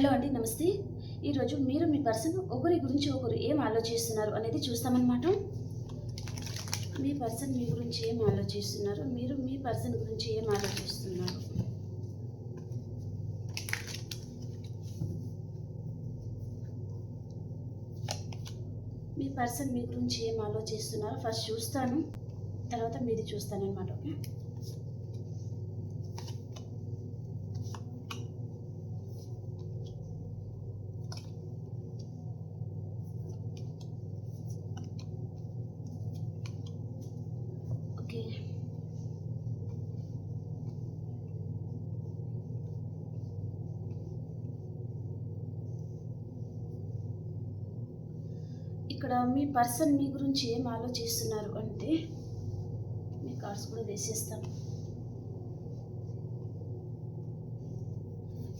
Hello అండి నమస్తే. ఈరోజు మీరు మీ పర్సన్ ఒకరి గురించి ఒకరు ఏం ఆలోచిస్తున్నారు అనేది చూస్తామన్నమాట. మీ పర్సన్ మీ గురించి ఏం ఆలోచిస్తున్నారు? మీరు మీ పర్సన్ గురించి ఏం ఆలోచిస్తున్నారు? మీ పర్సన్ మీ గురించి ఏం ఆలోచిస్తున్నారు? ఫస్ట్ చూస్తాను. తర్వాత మీది చూస్తాను అనమాట ఓకే? ఇక్కడ మీ పర్సన్ మీ గురించి ఏం ఆలోచిస్తున్నారు అంటే మీ కార్డ్స్ కూడా వేసేస్తాను.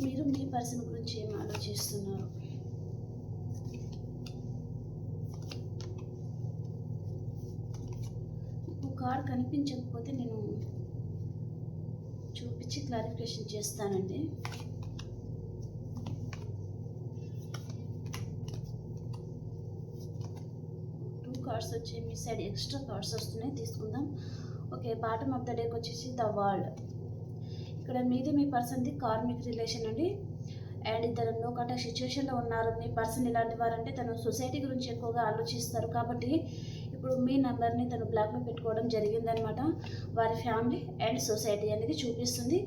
మీరు మీ పర్సన్ గురించి ఏం ఆలోచిస్తున్నారు? మీకు కార్డ్ కనిపించకపోతే నేను చూపించి క్లారిఫికేషన్ చేస్తానండి. టూ వచ్చాయి మీ సైడ్ ఎక్స్ట్రా కార్డ్స్ వస్తున్నాయి తీసుకుందాం. ఓకే బాటమ్ ఆఫ్ ద డేకి వచ్చేసి ద వరల్డ్ ఇక్కడ మీది మీ పర్సన్ది కార్మిక్ రిలేషన్ అండి. అండ్ ఇద్దరు నో కంటాక్ట్ సిచ్యువేషన్లో ఉన్నారు. మీ పర్సన్ ఇలాంటి వారంటే తను సొసైటీ గురించి ఎక్కువగా ఆలోచిస్తారు. కాబట్టి ఇప్పుడు మీ నెంబర్ని తను బ్లాక్లో పెట్టుకోవడం జరిగిందనమాట వారి ఫ్యామిలీ అండ్ సొసైటీ అనేది చూపిస్తుంది.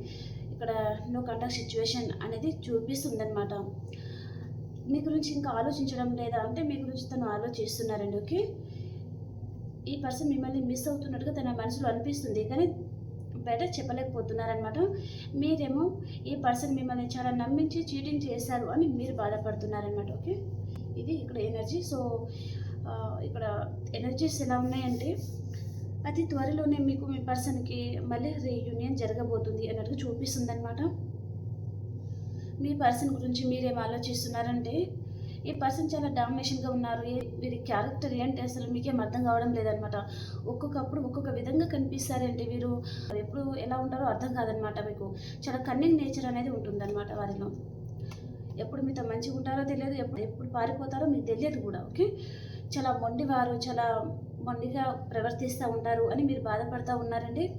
ఇక్కడ నో కంటాక్ట్ సిచ్యువేషన్ అనేది చూపిస్తుంది అనమాట మీ గురించి ఇంకా ఆలోచించడం లేదా అంటే మీ గురించి తను ఆలోచిస్తున్నారండి. ఓకే? ఈ పర్సన్ మిమ్మల్ని మిస్ అవుతున్నట్టుగా తన మనసులో అనిపిస్తుంది. కానీ బయట చెప్పలేకపోతున్నారనమాట మీరేమో ఈ పర్సన్ మిమ్మల్ని చాలా నమ్మించి చీటింగ్ చేశారు అని మీరు బాధపడుతున్నారనమాట ఓకే ఇది ఇక్కడ ఎనర్జీ సో ఇక్కడ ఎనర్జీస్ ఎలా ఉన్నాయంటే అతి త్వరలోనే మీకు మీ పర్సన్కి మళ్ళీ రీయూనియన్ జరగబోతుంది అన్నట్టుగా చూపిస్తుంది అనమాట మీ పర్సన్ గురించి మీరేం ఆలోచిస్తున్నారంటే ఈ పర్సన్ చాలా డామినేషన్గా ఉన్నారు. ఏ- వీరి క్యారెక్టర్ ఏంటి అసలు మీకేం అర్థం కావడం లేదనమాట ఒక్కొక్కప్పుడు ఒక్కొక్క విధంగా కనిపిస్తారంటే వీరు. ఎప్పుడు ఎలా ఉంటారో అర్థం కాదనమాట మీకు. చాలా కన్నింగ్ నేచర్ అనేది ఉంటుందన్నమాట వారిలో. ఎప్పుడు మీతో మంచిగా ఉంటారో తెలియదు ఎప్పుడు ఎప్పుడు పారిపోతారో మీకు తెలియదు కూడా ఓకే? చాలా మొండివారు చాలా మొండిగా ప్రవర్తిస్తూ ఉంటారు అని మీరు బాధపడుతూ ఉన్నారండి.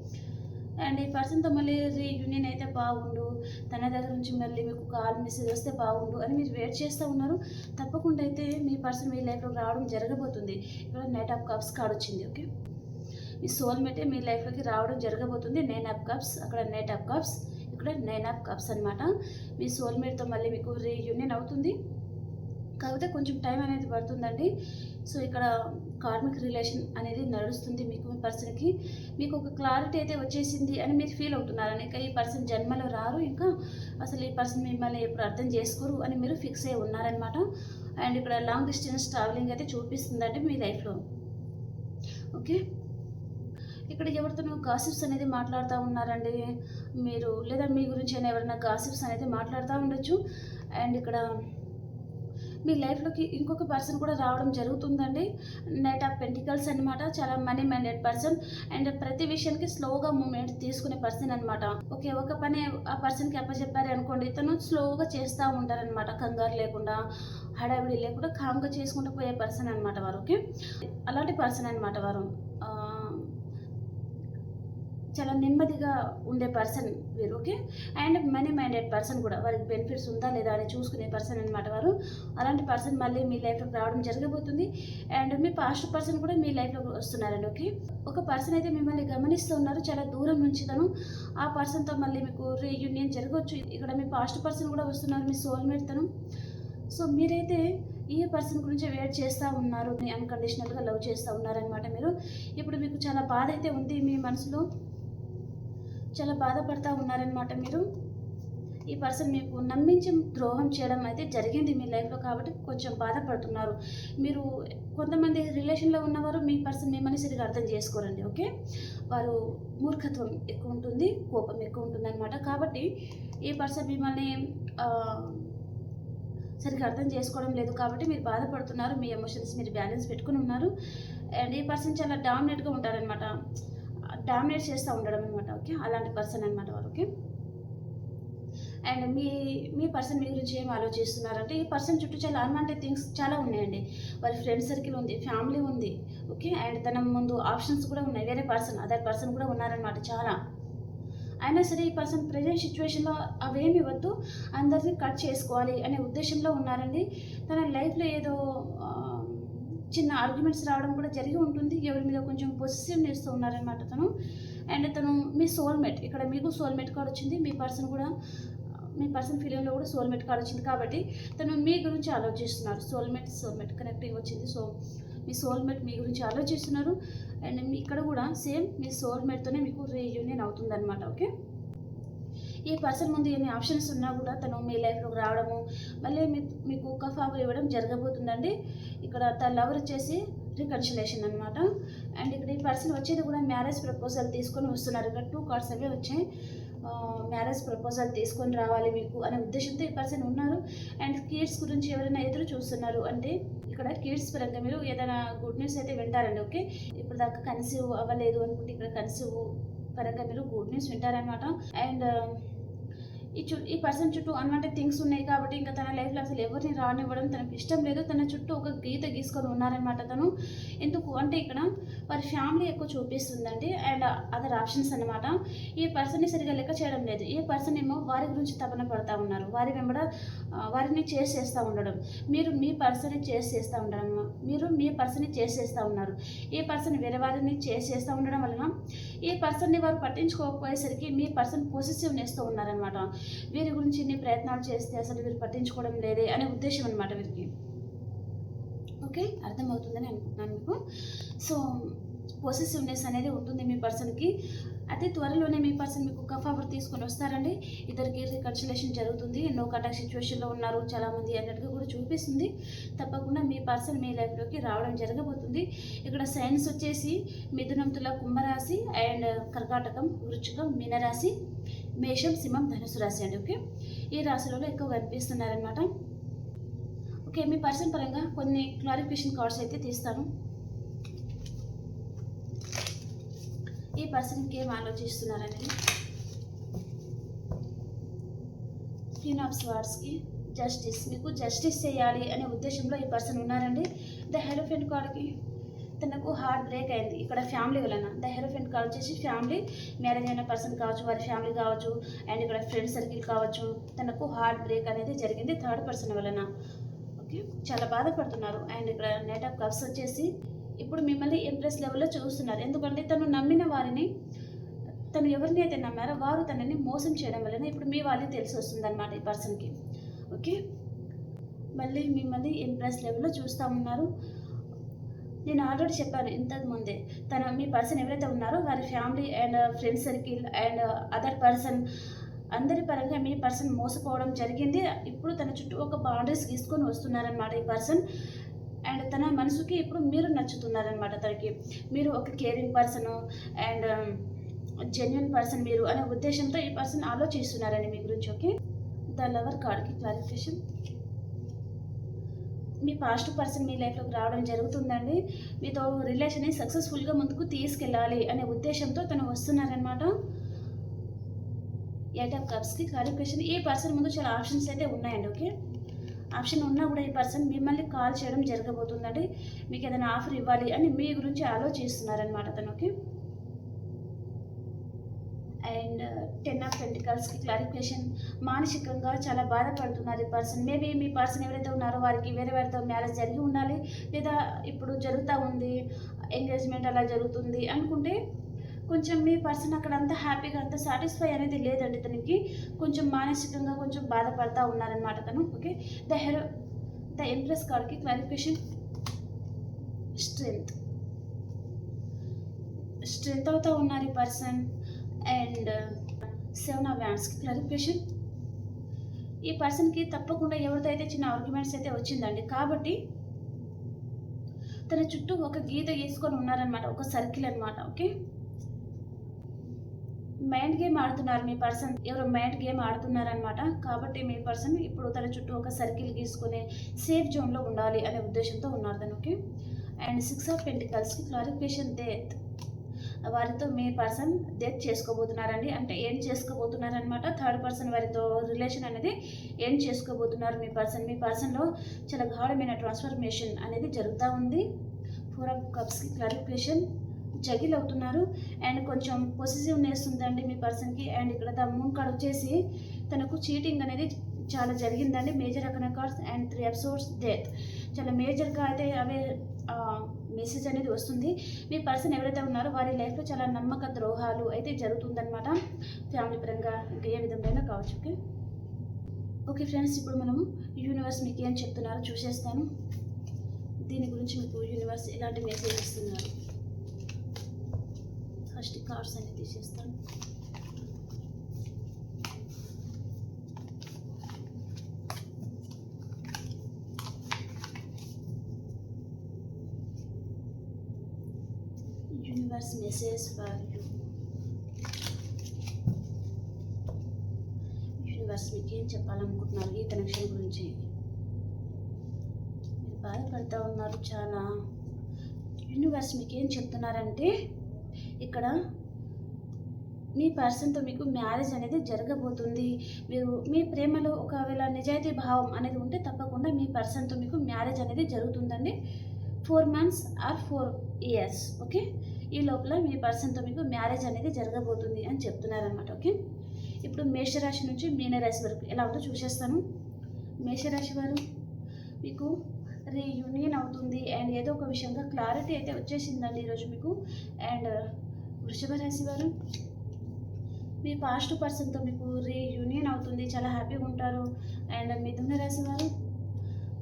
అండ్ ఈ పర్సన్తో మళ్ళీ రీయూనియన్ అయితే బాగుండు తన దగ్గర నుంచి మళ్ళీ మీకు కాల్ మెసేజ్ వస్తే బాగుండు అని మీరు వెయిట్ చేస్తూ ఉన్నారు. తప్పకుండా అయితే మీ పర్సన్ మీ లైఫ్లోకి రావడం జరగబోతుంది. ఇక్కడ నైట్ ఆఫ్ కప్స్ కార్డ్ వచ్చింది ఓకే మీ సోల్మేటే మీ లైఫ్లోకి రావడం జరగబోతుంది. నైన్ ఆఫ్ కప్స్ అక్కడ నైట్ ఆఫ్ కప్స్ ఇక్కడ నైన్ ఆఫ్ కప్స్ అనమాట మీ సోల్మేట్తో మళ్ళీ మీకు రీయూనియన్ అవుతుంది. కాకపోతే కొంచెం టైం అనేది పడుతుందండి. సో ఇక్కడ కార్మిక్ రిలేషన్ అనేది నడుస్తుంది మీకు మీ పర్సన్కి. మీకు ఒక క్లారిటీ అయితే వచ్చేసింది అని మీరు ఫీల్ అవుతున్నారని ఇంకా ఈ పర్సన్ జన్మలో రారు ఇంకా అసలు ఈ పర్సన్ మిమ్మల్ని ఎప్పుడు అర్థం చేసుకోరు అని మీరు ఫిక్స్ అయి ఉన్నారనమాట అండ్ ఇక్కడ లాంగ్ డిస్టెన్స్ ట్రావెలింగ్ అయితే చూపిస్తుందండి మీ లైఫ్లో. ఓకే? ఇక్కడ ఎవరితోనో గాసిప్స్ అనేది మాట్లాడుతూ ఉన్నారండి? మీరు లేదా మీ గురించి అయినా ఎవరైనా గాసిప్స్ అనేది మాట్లాడుతూ ఉండొచ్చు. అండ్ ఇక్కడ మీ లైఫ్లోకి ఇంకొక పర్సన్ కూడా రావడం జరుగుతుందండి. నైట్ ఆఫ్ పెంటికల్స్ అనమాట చాలా మనీ మైండెడ్ పర్సన్ అండ్ ప్రతి విషయానికి స్లోగా మూమెంట్ తీసుకునే పర్సన్ అనమాట ఓకే ఒక పని ఆ పర్సన్కి అప్పచెప్పారు అనుకోండి. తను స్లోగా చేస్తూ ఉంటారనమాట కంగారు లేకుండా హడావిడి లేకుండా కామ్గా చేసుకుంటూ పోయే పర్సన్ అనమాట వారు. ఓకే? అలాంటి పర్సన్ అనమాట వారు. ఆ, చాలా నెమ్మదిగా ఉండే పర్సన్ వీరు okay and money minded person కూడా వారికి బెనిఫిట్స్ ఉందా లేదా అని చూసుకునే పర్సన్ అనమాట వారు. అలాంటి పర్సన్ మళ్ళీ మీ లైఫ్లోకి రావడం జరగబోతుంది. అండ్ మీ పాస్ట్ పర్సన్ కూడా మీ లైఫ్లోకి వస్తున్నారండి ఓకే ఒక పర్సన్ అయితే మిమ్మల్ని గమనిస్తూ ఉన్నారు చాలా దూరం నుంచి తను. ఆ పర్సన్తో మళ్ళీ మీకు రీయూనియన్ జరగవచ్చు. ఇక్కడ మీ పాస్ట్ పర్సన్ కూడా వస్తున్నారు మీ సోల్మేట్ తను. సో మీరైతే ఈ పర్సన్ గురించి వెయిట్ చేస్తూ ఉన్నారు అన్కండిషనల్గా లవ్ చేస్తూ ఉన్నారనమాట మీరు. ఇప్పుడు మీకు చాలా బాధ అయితే ఉంది మీ మనసులో. చాలా బాధపడతా ఉన్నారనమాట మీరు. ఈ పర్సన్ మీకు నమ్మించి ద్రోహం చేయడం అయితే జరిగింది మీ లైఫ్లో కాబట్టి కొంచెం బాధపడుతున్నారు. మీరు కొంతమంది రిలేషన్లో ఉన్నవారు మీ పర్సన్ మిమ్మల్ని సరిగా అర్థం చేసుకోరండి ఓకే? వారు మూర్ఖత్వం ఎక్కువ ఉంటుంది కోపం ఎక్కువ ఉంటుంది అనమాట కాబట్టి ఈ పర్సన్ మిమ్మల్ని సరిగ్గా అర్థం చేసుకోవడం లేదు కాబట్టి మీరు బాధపడుతున్నారు. మీ ఎమోషన్స్ మీరు బ్యాలెన్స్ పెట్టుకుని ఉన్నారు. అండ్ ఈ పర్సన్ చాలా డామినేట్గా ఉంటారనమాట డామినేట్ చేస్తూ ఉండడం అనమాట ఓకే? అలాంటి పర్సన్ అనమాట వారు ఓకే? అండ్ మీ మీ పర్సన్ మీ గురించి ఏం ఆలోచిస్తున్నారంటే ఈ పర్సన్ చుట్టూ చాలా అన్వాంటెడ్ థింగ్స్ చాలా ఉన్నాయండి. వారి ఫ్రెండ్ సర్కిల్ ఉంది ఫ్యామిలీ ఉంది ఓకే? అండ్ తన ముందు ఆప్షన్స్ కూడా ఉన్నాయి. వేరే పర్సన్ అదర్ పర్సన్ కూడా ఉన్నారనమాట చాలా. అయినా సరే ఈ పర్సన్ ప్రజెంట్ సిచ్యువేషన్లో అవేమి ఇవ్వద్దు అందరినీ కట్ చేసుకోవాలి అనే ఉద్దేశంలో ఉన్నారండి. తన లైఫ్లో ఏదో చిన్న ఆర్గ్యుమెంట్స్ రావడం కూడా జరిగి ఉంటుంది. ఎవరి మీద కొంచెం పొజిటివ్నెస్తో ఉన్నారనమాట తను. అండ్ తను మీ సోల్మేట్ ఇక్కడ మీకు సోల్మేట్ కార్డ్ వచ్చింది. మీ పర్సన్ కూడా మీ పర్సన్ ఫీలింగ్లో కూడా సోల్మేట్ కార్డ్ వచ్చింది కాబట్టి తను మీ గురించి ఆలోచిస్తున్నారు. సోల్మేట్ సోల్మేట్ కనెక్టింగ్ వచ్చింది. సో మీ సోల్మేట్ మీ గురించి ఆలోచిస్తున్నారు. అండ్ మీ ఇక్కడ కూడా సేమ్ మీ సోల్మేట్తోనే మీకు రీయూనియన్ అవుతుందన్నమాట ఓకే ఈ పర్సన్ ముందు ఎన్ని ఆప్షన్స్ ఉన్నా కూడా తను మీ లైఫ్లోకి రావడము మళ్ళీ మీ మీకు కఫాబు ఇవ్వడం జరగబోతుందండి. ఇక్కడ తన లవర్ వచ్చేసి రికన్సిలేషన్ అనమాట అండ్ ఇక్కడ ఈ పర్సన్ వచ్చేది కూడా మ్యారేజ్ ప్రపోజల్ తీసుకొని వస్తున్నారు. ఇక్కడ టూ కార్డ్స్ అవే వచ్చాయి. మ్యారేజ్ ప్రపోజల్ తీసుకొని రావాలి మీకు అనే ఉద్దేశంతో ఈ పర్సన్ ఉన్నారు. అండ్ కిడ్స్ గురించి ఎవరైనా ఎదురు చూస్తున్నారు అంటే ఇక్కడ కిడ్స్ పరంగా మీరు ఏదైనా గుడ్ న్యూస్ అయితే వింటారండి ఓకే? ఇప్పుడు దాకా కన్సీవ్ అవ్వలేదు అనుకుంటే ఇక్కడ కన్సీవ్ పరంగా మీరు గుడ్ న్యూస్ వింటారనమాట అండ్ ఈ చు ఈ పర్సన్ చుట్టూ అన్వాంటెడ్ థింగ్స్ ఉన్నాయి కాబట్టి ఇంకా తన లైఫ్లో అసలు ఎవరిని రానివ్వడం తనకు ఇష్టం లేదు. తన చుట్టూ ఒక గీత గీసుకొని ఉన్నారనమాట తను. ఎందుకు? అంటే ఇక్కడ వారి ఫ్యామిలీ ఎక్కువ చూపిస్తుందండి. అండ్ అదర్ ఆప్షన్స్ అనమాట ఈ పర్సన్ని సరిగా లెక్క చేయడం లేదు. ఈ పర్సన్ ఏమో వారి గురించి తపన పడతా ఉన్నారు. వారి వెంబడ వారిని చేసేస్తూ చేస్తూ ఉండడం. మీరు మీ పర్సన్ని చేసేస్తూ ఉండడం. మీరు మీ పర్సన్ని చేసేస్తూ ఉన్నారు. ఈ పర్సన్ వేరే వారిని చేసేస్తూ చేస్తూ ఉండడం వలన ఈ పర్సన్ని వారు పట్టించుకోకపోయేసరికి మీ పర్సన్ పొజిటివ్నెస్తో ఉన్నారనమాట వీరి గురించి ఇన్ని ప్రయత్నాలు చేస్తే అసలు వీరు పట్టించుకోవడం లేదే అనే ఉద్దేశం అనమాట వీరికి. ఓకే? అర్థమవుతుందని అనుకుంటున్నాను మీకు. సో పొసెసివ్నెస్ అనేది ఉంటుంది మీ పర్సన్కి అయితే త్వరలోనే మీ పర్సన్ మీకు కఫాబర్ తీసుకొని వస్తారండి. ఇద్దరికి రికన్సిలేషన్ జరుగుతుంది. ఎన్నో కటాక్ సిచ్యువేషన్లో ఉన్నారు. చాలామంది అన్నట్టుగా కూడా చూపిస్తుంది. తప్పకుండా మీ పర్సన్ మీ లైఫ్లోకి రావడం జరగబోతుంది. ఇక్కడ సైన్స్ వచ్చేసి మిథునం తుల కుంభరాశి అండ్ కర్కాటకం వృచ్చికం మీనరాశి. మేషం సింహం ధనుసు రాశి అండి ఓకే? ఈ రాశులలో ఎక్కువ కనిపిస్తున్నారనమాట ఓకే మీ పర్సన్ పరంగా కొన్ని క్లారిఫికేషన్ కార్డ్స్ అయితే తీస్తాను. ఈ పర్సన్కి ఏం ఆలోచిస్తున్నారనేది క్వీన్ ఆఫ్ స్వార్డ్స్కి జస్టిస్ మీకు జస్టిస్ చేయాలి అనే ఉద్దేశంలో ఈ పర్సన్ ఉన్నారండి. ద హెలిఫెంట్ కార్డ్కి తనకు హార్ట్ బ్రేక్ అయింది. ఇక్కడ ఫ్యామిలీ వలన. ద హెరోఫెంట్ కార్డ్ వచ్చేసి ఫ్యామిలీ మ్యారేజ్ అయిన పర్సన్ కావచ్చు వారి ఫ్యామిలీ కావచ్చు అండ్ ఇక్కడ ఫ్రెండ్ సర్కిల్ కావచ్చు తనకు హార్ట్ బ్రేక్ అనేది జరిగింది థర్డ్ పర్సన్ వలన. ఓకే చాలా బాధపడుతున్నారు. అండ్ ఇక్కడ నెట్ ఆఫ్ కప్స్ వచ్చేసి ఇప్పుడు మిమ్మల్ని ఇంప్రెస్ లెవెల్లో చూస్తున్నారు. ఎందుకంటే తను నమ్మిన వారిని తను ఎవరిని అయితే నమ్మారో వారు తనని మోసం చేయడం వలన ఇప్పుడు మీ వాళ్ళకి తెలిసి వస్తుంది అనమాట ఈ పర్సన్కి ఓకే మళ్ళీ మిమ్మల్ని ఇంప్రెస్ లెవెల్లో చూస్తూ ఉన్నారు. నేను ఆల్రెడీ చెప్పాను ఇంతకు ముందే. తన మీ పర్సన్ ఎవరైతే ఉన్నారో వారి family and friend circle and other person అందరి పరంగా మీ పర్సన్ మోసపోవడం జరిగింది. ఇప్పుడు తన చుట్టూ ఒక బౌండరీస్ గీసుకొని వస్తున్నారనమాట ఈ పర్సన్ అండ్ తన మనసుకి ఇప్పుడు మీరు నచ్చుతున్నారనమాట తనకి మీరు ఒక caring person and genuine person మీరు అనే ఉద్దేశంతో ఈ పర్సన్ ఆలోచిస్తున్నారని మీ గురించి ఓకే ద లవర్ కార్డ్కి క్లారిఫికేషన్ మీ పాజిటివ్ పర్సన్ మీ లైఫ్లోకి రావడం జరుగుతుందండి. మీతో రిలేషన్ని సక్సెస్ఫుల్గా ముందుకు తీసుకెళ్ళాలి అనే ఉద్దేశంతో తను వస్తున్నారనమాట. ఎయిట్ ఆఫ్ కప్స్కి క్వాలిఫికేషన్ ఈ పర్సన్ ముందు చాలా ఆప్షన్స్ అయితే ఉన్నాయండి ఓకే? ఆప్షన్ ఉన్నా కూడా ఈ పర్సన్ మిమ్మల్ని కాల్ చేయడం జరగబోతుందండి. మీకు ఏదైనా ఆఫర్ ఇవ్వాలి అని మీ గురించి ఆలోచిస్తున్నారనమాట తను ఓకే? అండ్ టెన్ ఆఫ్ పెంటికల్స్కి క్లారిఫికేషన్ మానసికంగా చాలా బాధపడుతున్నారు ఈ పర్సన్. మేబీ మీ పర్సన్ ఎవరైతే ఉన్నారో వారికి వేరే వారితో మ్యారేజ్ జరిగి ఉండాలి లేదా ఇప్పుడు జరుగుతూ ఉంది ఎంగేజ్మెంట్ అలా జరుగుతుంది అనుకుంటే కొంచెం మీ పర్సన్ అక్కడ అంత హ్యాపీగా అంత సాటిస్ఫై అనేది లేదండి తనకి. కొంచెం మానసికంగా కొంచెం బాధపడతా ఉన్నారనమాట తను. Okay? The hero the empress కార్డ్కి క్లారిఫికేషన్ స్ట్రెంగ్త్. స్ట్రెంగ్త్ అవుతూ ఉన్నారు ఈ పర్సన్. అండ్ సెవెన్ ఆఫ్ వ్యాండ్స్కి క్లారిఫికేషన్ ఈ పర్సన్కి తప్పకుండా ఎవరితో అయితే చిన్న ఆర్గ్యుమెంట్స్ అయితే వచ్చిందండి. కాబట్టి తన చుట్టూ ఒక గీత గీసుకొని ఉన్నారనమాట ఒక సర్కిల్ అనమాట ఓకే మైండ్ గేమ్ ఆడుతున్నారు మీ పర్సన్ ఎవరో మైండ్ గేమ్ ఆడుతున్నారనమాట కాబట్టి మీ పర్సన్ ఇప్పుడు తన చుట్టూ ఒక సర్కిల్ గీసుకునే సేఫ్ జోన్లో ఉండాలి అనే ఉద్దేశంతో ఉన్నారు తను. ఓకే అండ్ సిక్స్ ఆఫ్ పెంటికల్స్కి క్లారిఫికేషన్ డెత్ వారితో మీ పర్సన్ డెత్ చేసుకోబోతున్నారండి. అంటే ఏం చేసుకోబోతున్నారనమాట థర్డ్ పర్సన్ వారితో రిలేషన్ అనేది ఏం చేసుకోబోతున్నారు మీ పర్సన్? మీ పర్సన్లో చాలా గాఢమైన ట్రాన్స్ఫర్మేషన్ అనేది జరుగుతూ ఉంది. ఫోర్ ఆఫ్ కప్స్కి క్లారిఫికేషన్ జగిల్ అవుతున్నారు. అండ్ కొంచెం పొసిటివ్నెస్ ఉందండి మీ పర్సన్కి. అండ్ ఇక్కడ ద మూన్ కార్డ్ వచ్చేసి తనకు చీటింగ్ అనేది చాలా జరిగిందండి. Major arcana cards and three episodes death. చాలా మేజర్గా అయితే అవే మెసేజ్ అనేది వస్తుంది. మీ పర్సన్ ఎవరైతే ఉన్నారో వారి లైఫ్లో చాలా నమ్మక ద్రోహాలు అయితే జరుగుతుందన్నమాట. ఫ్యామిలీ పరంగా ఇంకా ఏ విధంగా కావచ్చు ఓకే? ఓకే ఫ్రెండ్స్ ఇప్పుడు మనము యూనివర్స్ మీకు ఏం చెప్తున్నారో చూసేస్తాను. దీని గురించి మీకు యూనివర్స్ ఎలాంటి మెసేజ్ ఇస్తున్నారు? ఫస్ట్ కార్డ్స్ అనేది తీసేస్తాను. యూనివర్స్ మెసేజ్ ఫర్ యూనివర్స్ మీకు ఏం చెప్పాలనుకుంటున్నారు ఈ కనెక్షన్ గురించి మీరు బాధపడుతూ ఉన్నారు చాలా యూనివర్స్ మీకు ఏం చెప్తున్నారంటే ఇక్కడ మీ పర్సన్తో మీకు మ్యారేజ్ అనేది జరగబోతుంది. మీరు మీ ప్రేమలో ఒకవేళ నిజాయితీ భావం అనేది ఉంటే తప్పకుండా మీ పర్సన్తో మీకు మ్యారేజ్ అనేది జరుగుతుందండి. Four months or four years okay ఈ లోపల మీ పర్సన్తో మీకు మ్యారేజ్ అనేది జరగబోతుంది అని చెప్తున్నారనమాట ఓకే? ఇప్పుడు మేషరాశి నుంచి మీనరాశి వరకు ఎలా ఉందో చూసేస్తాను. మేషరాశి వారు మీకు రీయూనియన్ అవుతుంది అండ్ ఏదో ఒక విషయంగా క్లారిటీ అయితే వచ్చేసిందండి ఈరోజు మీకు. అండ్ వృషభ రాశి వారు మీ పాస్ట్ పర్సన్తో మీకు రీయూనియన్ అవుతుంది చాలా హ్యాపీగా ఉంటారు. అండ్ మిథున రాశి వారు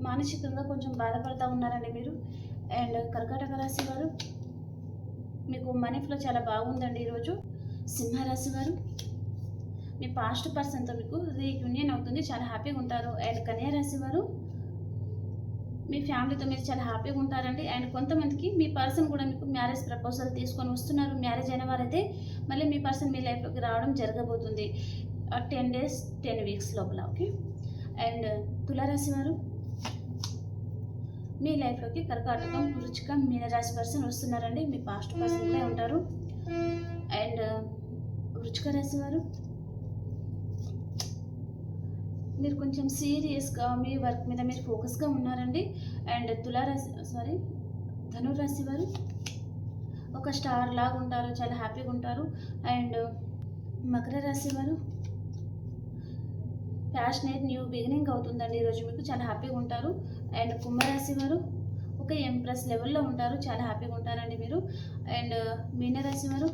మానసికంగా కొంచెం బాధపడుతూ ఉన్నారండి మీరు. అండ్ కర్కాటక రాశి వారు మీకు మనీ ఫ్లో చాలా బాగుందండి ఈరోజు. సింహరాశి వారు మీ పాస్ట్ పర్సన్తో మీకు రీయూనియన్ అవుతుంది. చాలా హ్యాపీగా ఉంటారు. అండ్ కన్యా రాశి వారు మీ ఫ్యామిలీతో మీరు చాలా హ్యాపీగా ఉంటారండి. అండ్ కొంతమందికి మీ పర్సన్ కూడా మీకు మ్యారేజ్ ప్రపోజల్ తీసుకొని వస్తున్నారు. మ్యారేజ్ అయిన వారైతే మళ్ళీ మీ పర్సన్ మీ లైఫ్లోకి రావడం జరగబోతుంది. టెన్ డేస్ టెన్ వీక్స్ లోపల ఓకే అండ్ తులారాశి వారు మీ లైఫ్లోకి కర్కాటకం వృచ్చికం మీనరాశి పర్సన్ వస్తున్నారండి. మీ పాస్ట్ పర్సన్ కూడా ఉంటారు. అండ్ వృచ్చిక రాశి వారు మీరు కొంచెం సీరియస్గా మీ వర్క్ మీద మీరు ఫోకస్గా ఉన్నారండి. అండ్ తులారాశి సారీ ధనురాశి వారు ఒక స్టార్ లాగా ఉంటారు. చాలా హ్యాపీగా ఉంటారు. అండ్ మకర రాశి వారు ప్యాషనేట్ న్యూ బిగినింగ్ అవుతుందండి. ఈరోజు మీకు చాలా హ్యాపీగా ఉంటారు. అండ్ కుంభరాశి వారు ఒక ఎంప్రెస్ లెవెల్లో ఉంటారు. చాలా హ్యాపీగా ఉంటారండి మీరు. అండ్ మీనరాశి వారు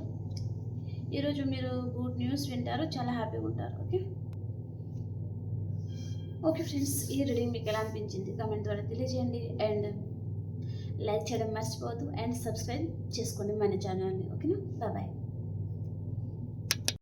ఈరోజు మీరు గుడ్ న్యూస్ వింటారు. చాలా హ్యాపీగా ఉంటారు. ఓకే ఓకే ఫ్రెండ్స్ ఈ రీడింగ్ మీకు ఎలా అనిపించింది? కమెంట్ ద్వారా తెలియజేయండి. అండ్ లైక్ చేయడం మర్చిపోవద్దు. అండ్ సబ్స్క్రైబ్ చేసుకోండి మన ఛానల్ని ఓకేనా బాయ్